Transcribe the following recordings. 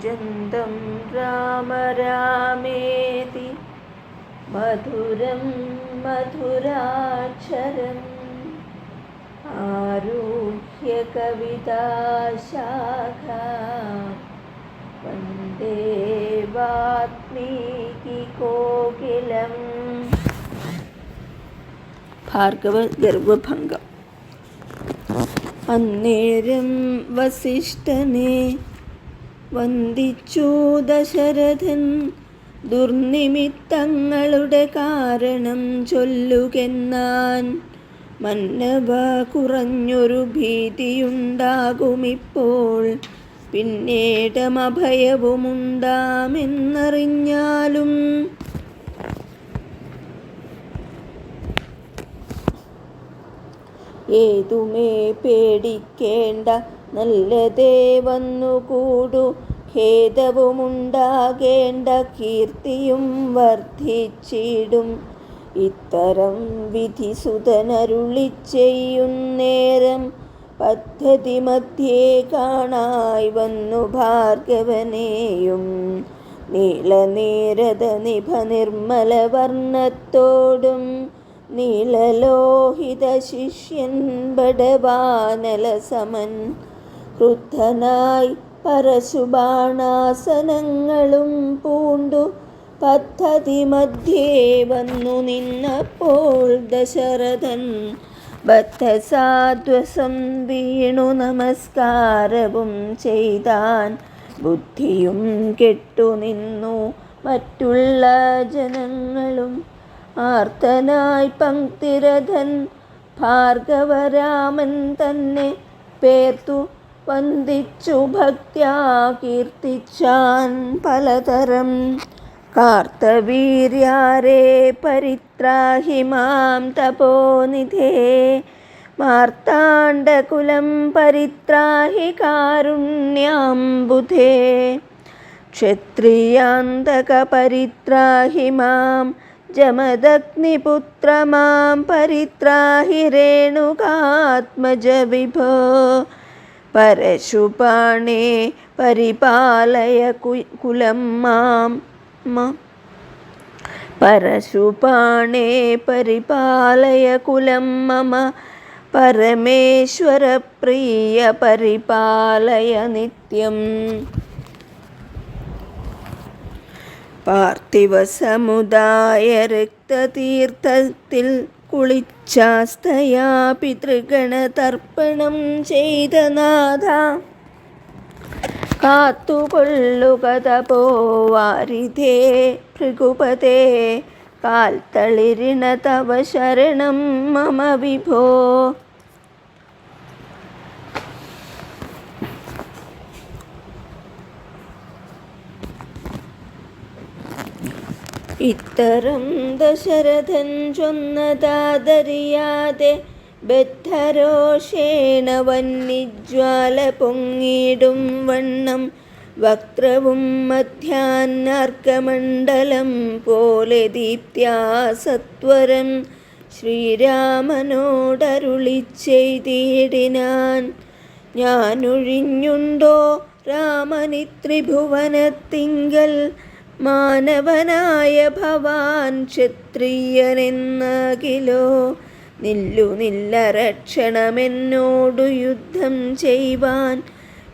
കൂജന്തം രാമ രാമേതി മധുരം മധുരാക്ഷരം ആരുഹ്യ കവിതാശാഖ. वन्दे വാത്മീകി കോകിലം. ഭാർഗവ ഗർഭഭംഗം. അന്നേരം വസിഷ്ഠനെ വന്ദിച്ചു ദശരഥൻ ദുർനിമിത്തങ്ങളുടെ കാരണം ചൊല്ലുകെന്നാൻ മന്നവ കുറഞ്ഞൊരു ഭീതിയുണ്ടാകുമിപ്പോൾ പിന്നീടമഭയവുമുണ്ടാമെന്നറിഞ്ഞാലും ഏതുമേ പേടിക്കേണ്ട നല്ലതേ വന്നുകൂടു ഖേദവുമുണ്ടാകേണ്ട കീർത്തിയും വർദ്ധിച്ചിടും. ഇത്തരം വിധിസുതനരുളി ചെയ്യുന്നേരം പദ്ധതി മധ്യേ കാണായി വന്നു ഭാർഗവനെയും. നീളനീരത നിഭ നിർമ്മല വർണത്തോടും നീളലോഹിത ശിഷ്യൻ ബടവാനല സമൻ ക്രുദ്ധനായി പരശുബാണാസനങ്ങളും പൂണ്ടു. പദ്ധതി മധ്യേ വന്നു നിന്നപ്പോൾ ദശരഥൻ ബദ്ധസാധ്വസം വീണു നമസ്കാരവും ചെയ്താൻ. ബുദ്ധിയും കെട്ടുനിന്നു മറ്റുള്ള ജനങ്ങളും. ആർത്തനായി പങ്ക്തിരഥൻ ഭാർഗവരാമൻ തന്നെ പേർത്തു. വന്ദിച്ചു ഭക്ത്യാ കീർത്തിച്ചാൻ പലതരം. കാർത്തവീര്യാരേ പരിത്രാഹി മാം തപോനിധേ. മാർത്താണ്ഡകുലം പരിത്രാഹി കാരുണ്യാംബുധേ. ക്ഷത്രിയാന്തക പരിത്രാഹി മാം ജമദഗ്നിപുത്ര മാം പരിത്രാഹി രേണുകാത്മജ വിഭോ. പരശുപാണേ പരിപാലയ കുലം മാം പരശുപാണേ പരിപാലയ കുലം മമ. പരമേശ്വരപ്രിയ പരിപാലയ നിത്യം. പാർത്ഥിവ സമുദായ രക്തതീർത്ഥത്തിൽ കുളിച്ചാസ്തയാ പിതൃഗണതർപ്പണം ചെയ്ത നാഥ. കാത്തുകൊള്ളുക തപോ വാരിധേ ഭൃഗുപതേ കാൽത്തളിരിണ തവ ശരണം മമ വിഭോ ഇത്തരം ദശരഥൻ ചൊന്നതാതറിയാതെ ബദ്ധരോഷേണ വന്നിജ്വാല പൊങ്ങിടും വണ്ണം. വക്രവും മധ്യാന്നർക്കമണ്ഡലം പോലെ ദീപ്ത്യാ സത്വരം ശ്രീരാമനോടരുളി ചെയ്തിടിനാൻ ഞാനൊഴിഞ്ഞുണ്ടോ രാമനി ത്രിഭുവനത്തിങ്കൽ മാനവനായ ഭവാൻ ക്ഷത്രിയനെന്നകിലോ നില്ലു നില്ലരക്ഷണമെന്നോടു യുദ്ധം ചെയ്യുവാൻ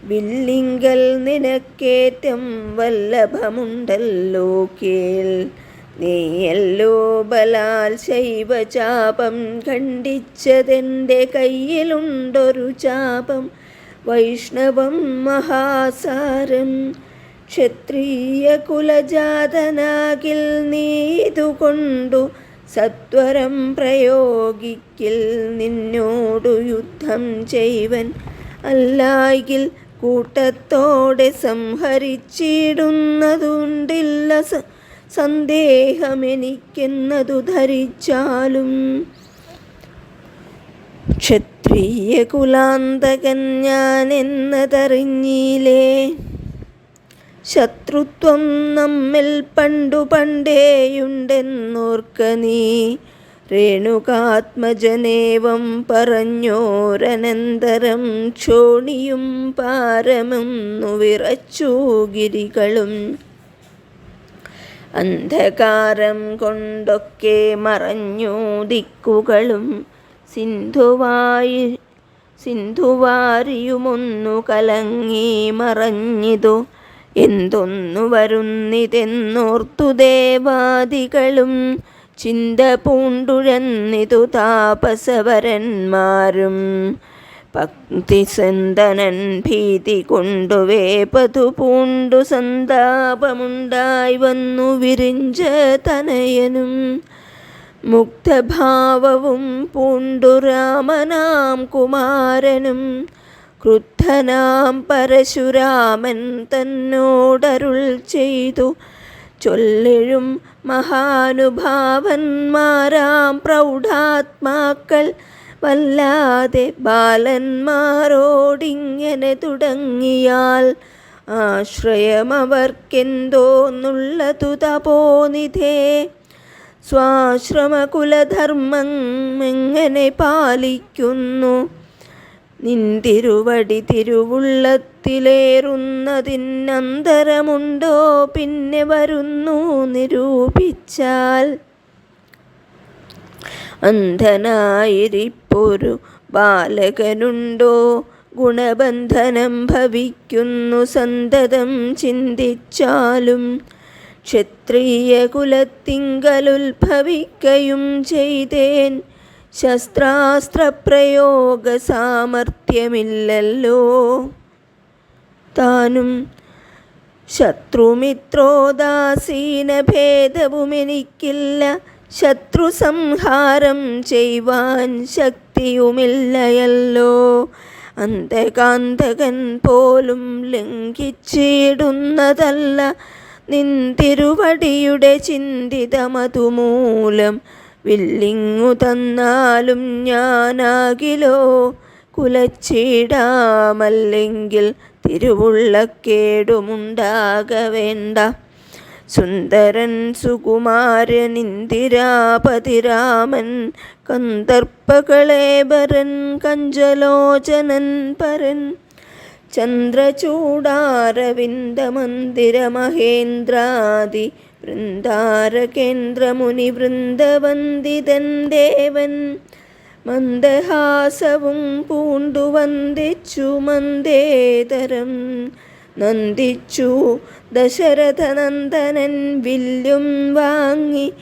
വില്ലിങ്കൽ നിനക്കേറ്റം വല്ലഭമുണ്ടല്ലോ കേൾ. നീയല്ലോ ബലാൽ ശൈവചാപം ഖണ്ഡിച്ചതെന്റെ കയ്യിലുണ്ടൊരു ചാപം. വൈഷ്ണവം മഹാസാരം ക്ഷത്രിയ കുലജാതനാകിൽ നീതുകൊണ്ടു സത്വരം പ്രയോഗിക്കിൽ നിന്നോടു യുദ്ധം ചെയ്വൻ അല്ലായിൽ കൂട്ടത്തോടെ സംഹരിച്ചിടുന്നതുണ്ടില്ല സന്ദേഹമെനിക്കെന്നതു ധരിച്ചാലും. ക്ഷത്രിയ കുലാന്തകൻ ഞാൻ എന്നതറിഞ്ഞിലേ ശത്രുത്വം നമ്മിൽ പണ്ടു പണ്ടേയുണ്ടെന്നോർക്ക നീ. രേണുകാത്മജനേവം പറഞ്ഞോരനന്തരം ക്ഷോണിയും പാരമെന്നു വിറച്ചു ഗിരികളും. അന്ധകാരം കൊണ്ടൊക്കെ മറഞ്ഞു ദിക്കുകളും. സിന്ധുവായി സിന്ധുവാരിയുമൊന്നു കലങ്ങി മറഞ്ഞിതു. എന്തൊന്നു വരുന്നിതെന്നോർത്തു ദേവാദികളും ചിന്ത പൂണ്ടുഴന്നിതു താപസവരന്മാരും. ഭക്തിസന്തനൻ ഭീതി കൊണ്ടു വേപതു പൂണ്ടു സന്താപമുണ്ടായി വന്നു വിരിഞ്ച തനയനും. മുക്തഭാവവും പൂണ്ടു രാമനാം കുമാരനും. ക്രുദ്ധനാം പരശുരാമൻ തന്നോടരുൾ ചെയ്തു. ചൊല്ലെഴും മഹാനുഭാവന്മാരാം പ്രൗഢാത്മാക്കൾ വല്ലാതെ ബാലന്മാരോടിങ്ങനെ തുടങ്ങിയാൽ ആശ്രയമവർക്കെന്തോന്നുള്ളതു തപോനിധേ. സ്വാശ്രമകുലധർമ്മം എങ്ങനെ പാലിക്കുന്നു? നിന്തിരുവടി തിരുവുള്ളത്തിലേറുന്നതിനന്തരമുണ്ടോ? പിന്നെ വരുന്നു നിരൂപിച്ചാൽ. അന്ധനായിരിപ്പൊരു ബാലകനുണ്ടോ? ഗുണബന്ധനം ഭവിക്കുന്നു സന്തതം ചിന്തിച്ചാലും. ക്ഷത്രിയ കുലത്തിങ്കലുത്ഭവിക്കയും ചെയ്തേൻ. ശസ്ത്രാസ്ത്രപ്രയോഗ സാമർഥ്യമില്ലല്ലോ താനും ശത്രുമിത്രോദാസീന ഭേദവുമെനിക്കില്ല ശത്രു സംഹാരം ചെയ്യുവാൻ ശക്തിയുമില്ലയല്ലോ. അന്തകാന്തകൻ പോലും ലംഘിച്ചിടുന്നതല്ല. നിന്തിരുവടിയുടെ ചിന്തിതമതുമൂലം വില്ലിങ്ങു തന്നാലും ഞാനാകിലോ കുലച്ചിടാമല്ലെങ്കിൽ തിരുവുള്ളക്കേടുമുണ്ടാകവേണ്ട. സുന്ദരൻ സുകുമാരൻ ഇന്ദിരാപതിരാമൻ കന്ദർപ്പകളേബരൻ കഞ്ചലോചനൻ പരൻ ചന്ദ്രചൂടാരവിന്ദമന്ദിരമഹേന്ദ്രാദി വൃന്ദാരകേന്ദ്രമുനി വൃന്ദവന്ദിതൻ ദേവൻ മന്ദഹാസവും പൂണ്ടു വന്ദിച്ചു മന്ദേതരം. നന്ദിച്ചു ദശരഥനന്ദനൻ വില്ലും വാങ്ങി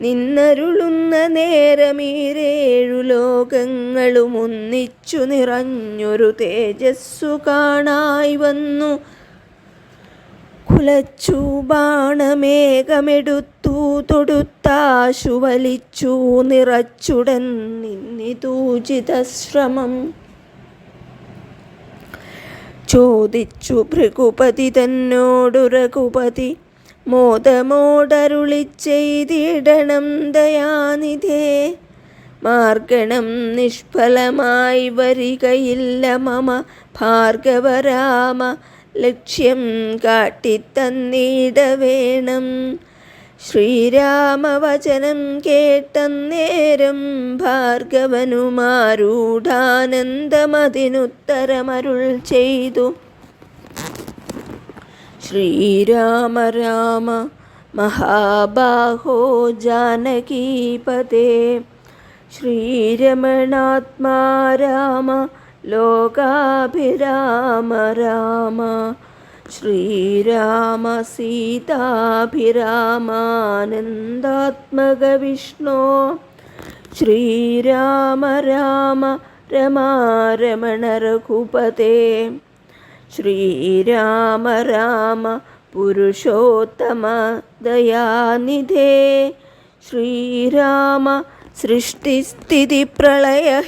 നിന്നരുളുന്ന നേരമീരേഴു ലോകങ്ങളും ഒന്നിച്ചു നിറഞ്ഞൊരു തേജസ്സു കാണായി വന്നു. കുലച്ചു ബാണമേഘമെടുത്തു തൊടുത്താശു വലിച്ചു നിറച്ചുടൻ നിന്നിതൂചിതശ്രമം ചോദിച്ചു ഭൃഗുപതി തന്നോടു രഘുപതി മോദമോടരുളി ചെയ്തിടണം ദയാനിധേ. മാർഗണം നിഷ്ഫലമായി വരികയില്ല മമ ഭാർഗവരാമ. ലക്ഷ്യം കാട്ടിത്തന്നിടവേണം. ശ്രീരാമവചനം കേട്ടന്നേരം ഭാർഗവനുമാരൂഢാനന്ദമതിനുത്തരമരുൾ ചെയ്തു. ശ്രീരാമ രാമ മഹാബാഹോ ജാനകീപതേ. ശ്രീരമണാത്മാ രാമ ലോകാഭിരാമ രാമ ശ്രീരാമ സീതാഭിരാമാനന്ദാത്മക വിഷ്ണോ ശ്രീരാമ രാമ രമാരമണ രഘുപതേ ശ്രീരാമ രാമ പുരുഷോത്തമ ദയാനിധേ ശ്രീരാമ സൃഷ്ടിസ്ഥിതി പ്രളയഹേതുമൂർത്തേ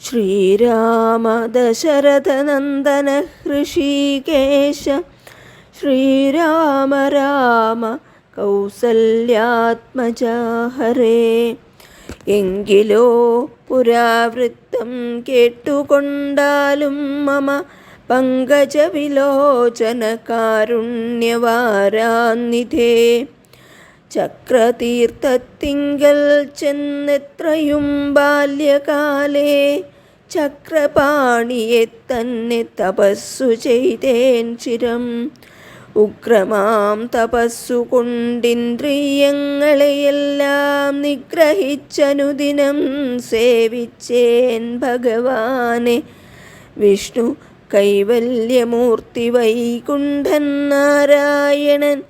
ശ്രീരാമ ദശരഥനന്ദന ഹൃഷീകേശ ശ്രീരാമ രാമ കൗസല്യാത്മജാഹരേ എങ്കിലോ പുരാവൃത്തം കേട്ടുകൊണ്ടാലും മമ പങ്കജവിലോചന കാരുണ്യവാരാന്നിധേ ചക്രതീർത്ഥത്തിങ്കൽ ചെന്നെത്രയും ബാല്യകാലേ ചക്രപാണിയെ തന്നെ തപസ്സു ചെയ്തേൻ ചിരം. ഉഗ്രമാം തപസ്സു കൊണ്ടിന്ദ്രിയങ്ങളെയെല്ലാം നിഗ്രഹിച്ചനുദിനം സേവിച്ചേൻ ഭഗവാനെ. വിഷ്ണു കൈവല്യമൂർത്തി വൈകുണ്ഠൻ നാരായണൻ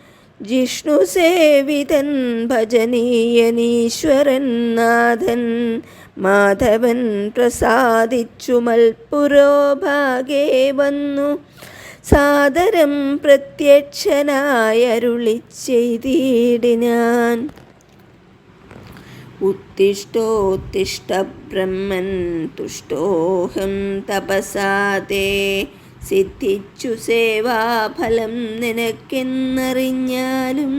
ജിഷ്ണു സേവിതൻ ഭജനീയനീശ്വരൻ നാഥൻ മാധവൻ പ്രസാദിച്ചു മൽപുരോഭാഗേ വന്നു സാദരം പ്രത്യക്ഷനായരുളി ചെയ്തിടിനാൻ ഉത്തിഷ്ടോത്തിഷ്ട ബ്രഹ്മൻ തുഷ്ടോഹം തപസാതേ. സിദ്ധിച്ചു സേവാഫലം നിനക്കെന്നറിഞ്ഞാലും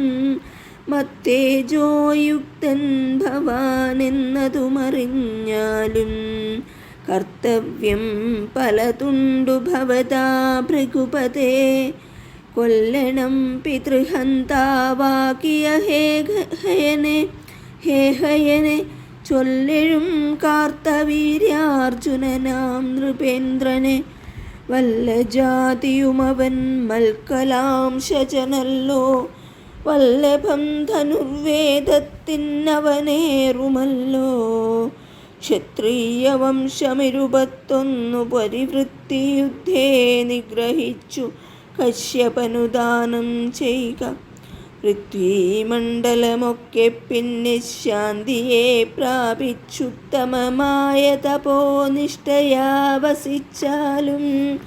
മത്തേജോയുക്തൻ ഭവാനെന്നതുമറിഞ്ഞാലും കർത്തവ്യം പലതുണ്ടു ഭവതാ ഭൃഗുപതേ. കൊല്ലണം പിതൃഹന്താവാകിയ ഹേ ഹയനെ ഹേ ഹയനെ ചൊല്ലെഴും കാർത്തവീര്യാർജുനനാം നൃപേന്ദ്രനെ. വല്ല ജാതിയുമവൻ മൽക്കലാംശജനല്ലോ വല്ലഭം ധനുർവേദത്തിനവനേറുമല്ലോ ക്ഷത്രിയ വംശമിരുപത്തൊന്നു പരിവൃത്തിയുദ്ധേ നിഗ്രഹിച്ചു കശ്യപനുദാനം ചെയ്യുക പൃഥ്വീമണ്ഡലമൊക്കെ പിന്നെ ശാന്തിയെ പ്രാപിച്ചുത്തമമായ തപോനിഷ്ഠയാ വസിച്ചാലും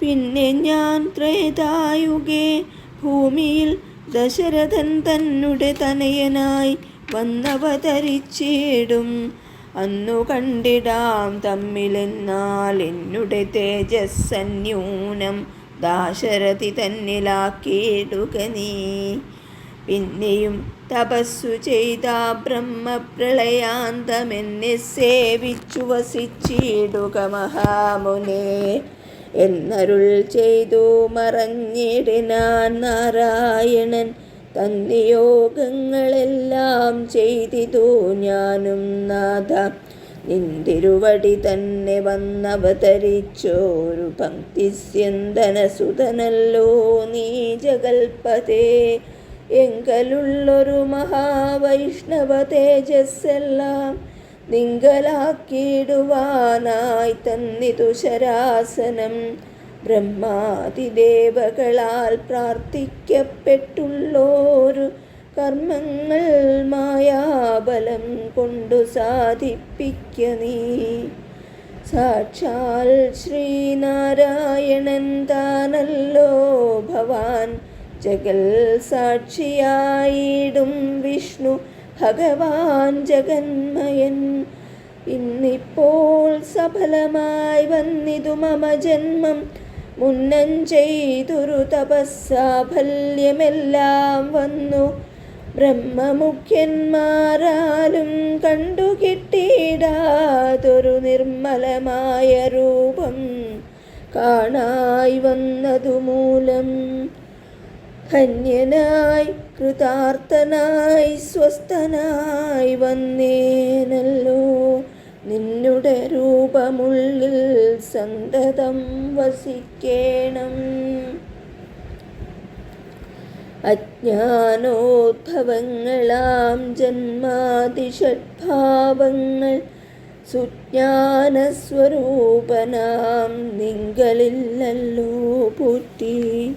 പിന്നെ ഞാൻ ത്രേതായുഗേ ഭൂമിയിൽ ദശരഥൻ തന്നെ തനയനായി വന്നവതരിച്ചിടും. അന്നു കണ്ടിടാം തമ്മിലെന്നാൽ എന്നുടെ തേജസ്സന്യൂനം ദാശരഥി തന്നിലാക്കിയിടുക നീ. പിന്നെയും തപസ്സു ചെയ്ത ബ്രഹ്മപ്രളയാന്തമെന്നെ സേവിച്ചു വസിച്ചിടുക മഹാമുനെ. എന്നരുൾ ചെയ്തു മറഞ്ഞിടിനാൻ നാരായണൻ തന്നിയോഗങ്ങളെല്ലാം ചെയ്തിതു ഞാനും നാഥ. നിന്തിരുവടി തന്നെ വന്നവതരിച്ചോരു പങ്ക്തിസ്യന്തനസുതനല്ലോ നീ ജഗൽപതേ എങ്കലുള്ളൊരു മഹാവൈഷ്ണവ തേജസ്സെല്ലാം നിങ്കലാക്കിയിടുവാനായി തന്നിതു ശരാസനം. ബ്രഹ്മാതിദേവകളാൽ പ്രാർത്ഥിക്കപ്പെട്ടുള്ളോരു കർമ്മങ്ങൾ മായാബലം കൊണ്ടു സാധിപ്പിക്ക നീ. സാക്ഷാൽ ശ്രീനാരായണൻ താനല്ലോ ഭവാൻ. ജഗൽ സാക്ഷിയായിടും വിഷ്ണു ഭഗവാൻ ജഗന്മയൻ. ഇന്നിപ്പോൾ സഫലമായി വന്നിതു മമ ജന്മം. മുന്നം ചെയ്തൊരു തപസ്സാഫല്യമെല്ലാം വന്നു. ബ്രഹ്മമുഖ്യന്മാരാലും കണ്ടു കിട്ടിയിടാതൊരു നിർമ്മലമായ രൂപം കാണായി വന്നതു മൂലം ധന്യനായി കൃതാർത്ഥനായി സ്വസ്ഥനായി വന്നേനല്ലോ. നിന്നുടെ രൂപമുള്ളിൽ സന്തതം വസിക്കേണം. അജ്ഞാനോദ്ഭവങ്ങളാം ജന്മാതിഷഡ്ഭാവങ്ങൾ സുജ്ഞാനസ്വരൂപനാം നിങ്ങളില്ലല്ലോ പൂറ്റി.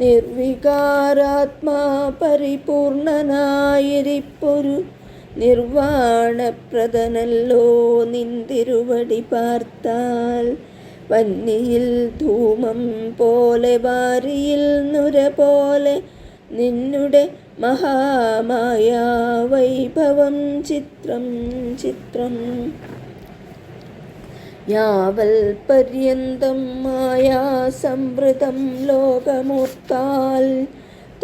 നിർവികാരാത്മാ പരിപൂർണനായിരിപ്പൊരു നിർവാണപ്രദനല്ലോ നിന്തിരുവടി പാർത്താൽ. വന്നിയിൽ ധൂമം പോലെ വാരിയിൽ നുര പോലെ നിന്നുടെ മഹാമായ വൈഭവം ചിത്രം ചിത്രം. യാവൽ പര്യന്തം മായാ സംവൃതം ലോകമൂർത്താൽ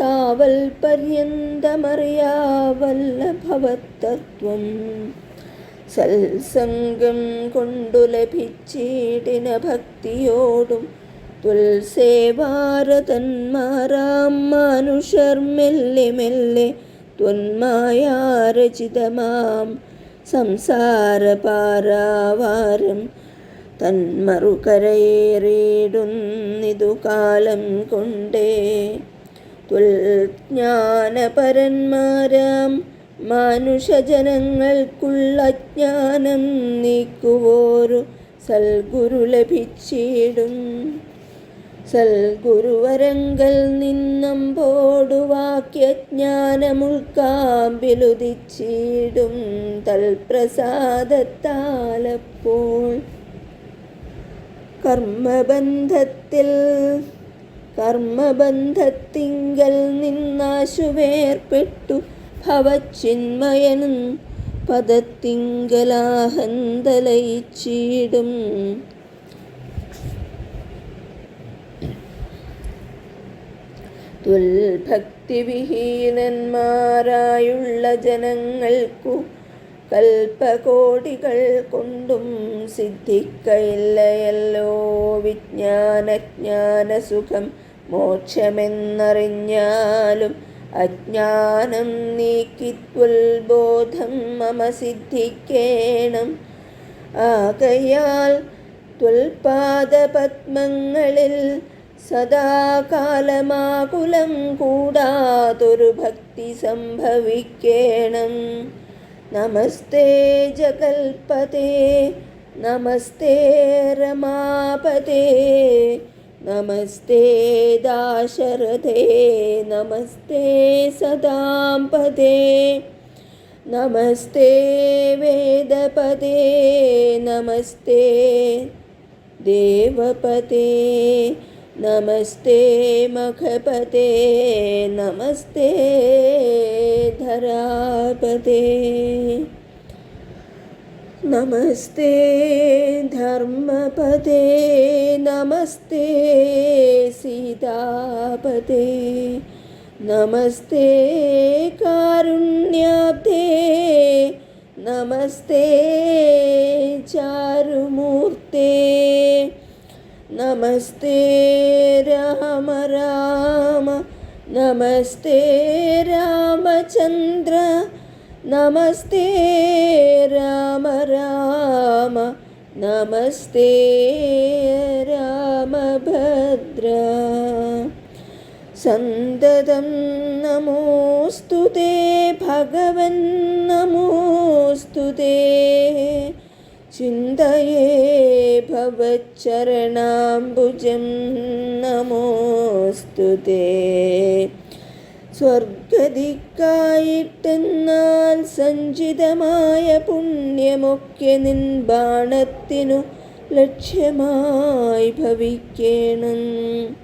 താവൽ പര്യന്തമറിയാവല്ല ഭവത്തത്വം സത്സംഗം കൊണ്ടു ലഭിച്ചിടിന ഭക്തിയോടും തുൽസേവാരതന്മാരാം മനുഷ്യർ മെല്ലെ മെല്ലെ ത്വന്മായാരചിതമാം. സംസാരപാരാവാരം തന്മറുകരയേറിയിടുന്നിതു കാലം കൊണ്ടേ. തുൽജ്ഞാനപരന്മാരാം മാനുഷജനങ്ങൾക്കുള്ള ജ്ഞാനം നീക്കുവോരു സൽഗുരു ലഭിച്ചിടും. സൽഗുരുവരങ്കൽ നിന്നും പോടുവാക്യജ്ഞാനമുൾക്കാമ്പിലുദിച്ചിടും തൽപ്രസാദത്താലപ്പോൾ. കർമ്മബന്ധത്തിൽ. കർമ്മബന്ധത്തിങ്കൽ നിന്നാശുവേർപ്പെട്ടു ഭവച്ചിന്മയനും പദത്തിങ്കലാഹന്തലയിച്ചിടും. തുൽഭക്തിവിഹീനന്മാരായുള്ള ജനങ്ങൾക്കു കൽപ്പകോടികൾ കൊണ്ടും സിദ്ധിക്കയില്ലയല്ലോ. വിജ്ഞാനജ്ഞാനസുഖം മോക്ഷമെന്നറിഞ്ഞാലും അജ്ഞാനം നീക്കിത്വൽബോധം മമ സിദ്ധിക്കേണം. ആകയാൽ ത്വൽപാദപത്മങ്ങളിൽ സദാകാലമാകുലം കൂടാതൊരു ഭക്തി സംഭവിക്കേണം. നമസ്തേ ജഗൽപതേ നമസ്തേ രമാപതേ നമസ്തേ ദാശരഥേ നമസ്തേ സദാംപദേ നമസ്തേ വേദപദേ നമസ്തേ ദേവപദേ നമസ്തേ മഖപതേ നമസ്തേ ധരാപതേ നമസ്തേ ധർമ്മപദേ നമസ്തേ സീതാപദേ നമസ്തേ കാരുണ്യാബ്ദേ നമസ്തേ ചാരുമൂർത്തേ നമസ്തേ രാമ രാമ നമസ്തേ രാമചന്ദ്ര നമസ്തേ രാമ രാമ നമസ്തേ രാമഭദ്ര. സന്തതം നമോസ്തു തേ ഭഗവൻ നമോസ്തു തേ ചിന്തയേ ഭവച്ചരണാംബുജം നമോസ്തു സ്വർഗതിക്കായിട്ടെന്നാൽ സഞ്ചിതമായ പുണ്യമൊക്കെ നിൻ ബാണത്തിനു ലക്ഷ്യമായി ഭവിക്കണം.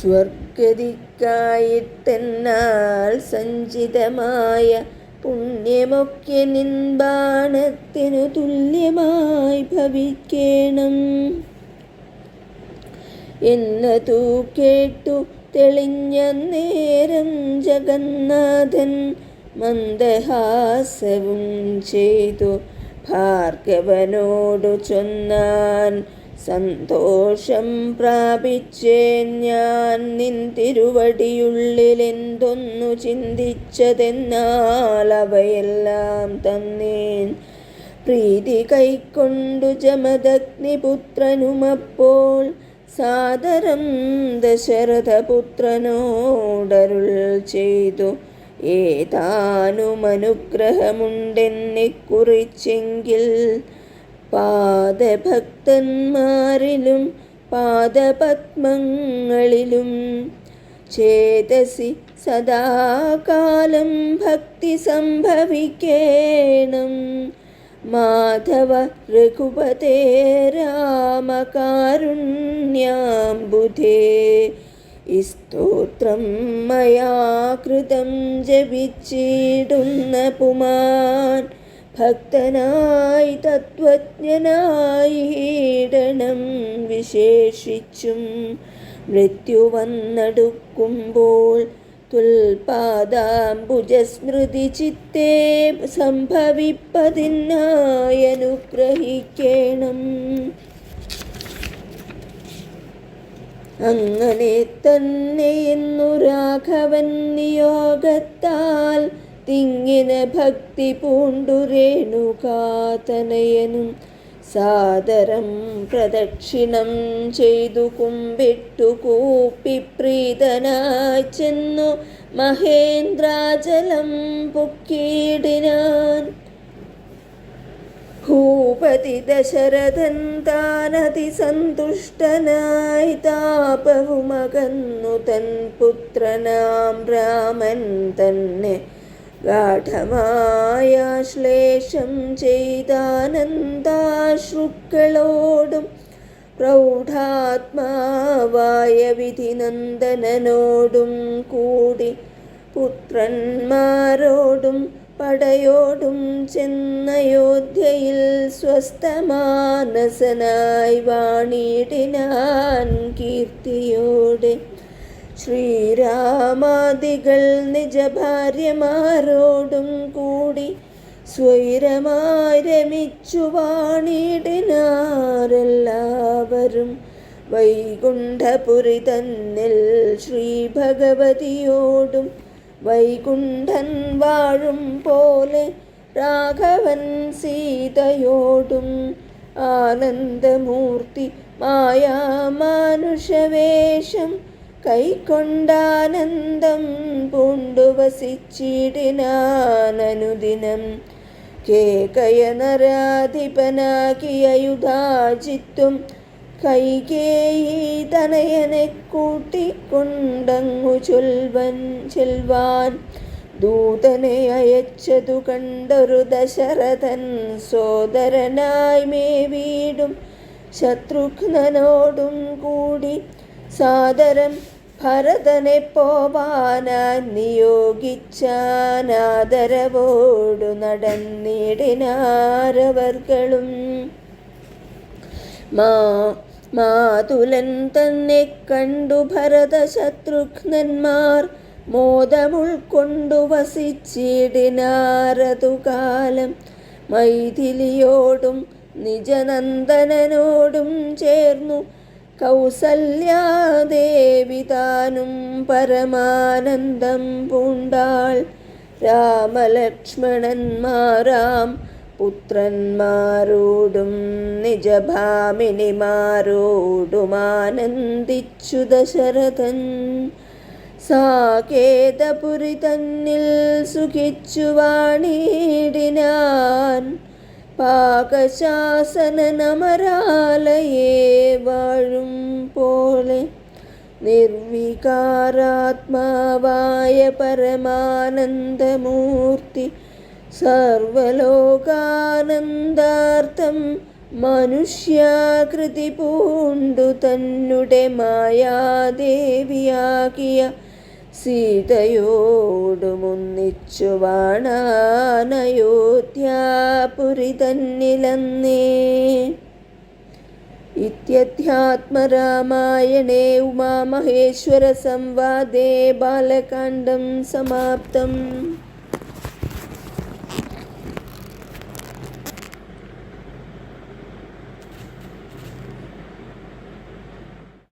സ്വർഗതിക്കായിട്ടെന്നാൽ സഞ്ചിതമായ പുണ്യമൊക്കെ നിൻ ബാണത്തിനു തുല്യമായി ഭവിക്കണം. എന്നതു കേട്ടു തെളിഞ്ഞ നേരം ജഗന്നാഥൻ മന്ദഹാസവും ചെയ്തു. ഭാർഗവനോടു ചൊന്നാൻ സന്തോഷം പ്രാപിച്ചേൻ ഞാൻ നിൻ തിരുവടിയുള്ളിൽ എന്തൊന്നു ചിന്തിച്ചതെന്നാൽ അവയെല്ലാം തന്നേൻ. പ്രീതി കൈക്കൊണ്ടു ജമദഗ്നിപുത്രനുമപ്പോൾ സാദരം ദശരഥപുത്രനോടരുൾ ചെയ്തു. ഏതാനുമനുഗ്രഹമുണ്ടെന്നെ കുറിച്ചെങ്കിൽ പാദഭക്തന്മാരിലും പാദപത്മങ്ങളിലും ചേതസി സദാകാലം ഭക്തി സംഭവിക്കേണം. മാധവ രഘുപതേ രാമകാരുണ്യാംബുധേ. സ്തോത്രം മയാ കൃതം ജപിച്ചിടുന്ന പുമാൻ. ഭക്തനായി തത്വജ്ഞനായി ഇടണം വിശേഷിച്ചും. മൃത്യു വന്നടുക്കുമ്പോൾ തുൽപാദാംബുജസ്മൃതി ചിത്തേ സംഭവിപ്പതിനായി അനുഗ്രഹിക്കണം. അങ്ങനെ തന്നെ എന്നു രാഘവൻ നിയോഗത്താൽ തിങ്ങിന ഭക്തി പൂണ്ടു രേണുകാതനയനും സാദരം പ്രദക്ഷിണം ചെയ്തു കുമ്പിട്ടു കൂപ്പി പ്രീതനായി ചെന്നു മഹേന്ദ്രാചലം പൊക്കിയിടിനാൻ. ഭൂപതി ദശരഥൻ താനതി സന്തുഷ്ടനായി താപവുമകന്നു തൻ പുത്രനാം രാമൻ തന്നെ ഗാഠമായ ശ്ലേഷം ചെയ്താനന്ദാശ്രുക്കളോടും പ്രൗഢാത്മാവായ വിധിനന്ദനനോടും കൂടി പുത്രന്മാരോടും പടയോടും ചെന്നയോധ്യയിൽ സ്വസ്ഥമാനസനായി വാണിടിനാൻ കീർത്തിയോടെ ശ്രീരാമാദികൾ നിജഭാര്യമാരോടും കൂടി സ്വൈരമായി രമിച്ചു വാണിടിനാരെല്ലാവരും വൈകുണ്ഠപുരി തന്നിൽ ശ്രീ ഭഗവതിയോടും വൈകുണ്ഠൻ വാഴും പോലെ രാഘവൻ സീതയോടും ആനന്ദമൂർത്തി മായാമാനുഷവേഷം കൈക്കൊണ്ടാനന്ദം പൂണ്ടു വസിച്ചിടിനാനനുദിനം യുധാജിത്തും കൈകേയി തനയനെ കൂട്ടിക്കൊണ്ടങ്ങു ചൊൽവൻ ചെൽവാൻ. ദൂതനെ അയച്ചതു കണ്ടൊരു ദശരഥൻ സോദരനായി മേ വീടും ശത്രുഘ്നനോടും കൂടി സാദരം ഭരതനെ പോവാനാൻ നിയോഗിച്ചാനാദരവോടു നടന്നിടിനാരവർകളും മാ മാതുലൻ തന്നെ കണ്ടു ഭരത ശത്രുഘ്നന്മാർ മോദമുൾക്കൊണ്ടു വസിച്ചിടിനാരതു കാലം മൈഥിലിയോടും നിജനന്ദനോടും ചേർന്നു കൗസല്യാദേവി താനും പരമാനന്ദം പൂണ്ടാൾ. രാമലക്ഷ്മണന്മാരാം പുത്രന്മാരോടും നിജഭാമിനിമാരോടുമാനന്ദിച്ചു ദശരഥൻ. സാകേതപുരി തന്നിൽ സുഖിച്ചു വാണിടിനാൻ. പാകശാസനമരാലയേ വാഴും പോലെ നിർവികാരാത്മാവായ പരമാനന്ദമൂർത്തി സർവലോകാനന്ദാർത്ഥം മനുഷ്യാകൃതി പൂണ്ടു തന്നുടെ മായാദേവിയാകിയ സീതയോടുമൊന്നിച്ചു വാണാനയോധ്യാപുരി തന്നിലന്നേ ഇത്യധ്യാത്മരാമായണേ ഉമാമഹേശ്വര സംവാദേ ബാലകാണ്ഡം സമാപ്തം.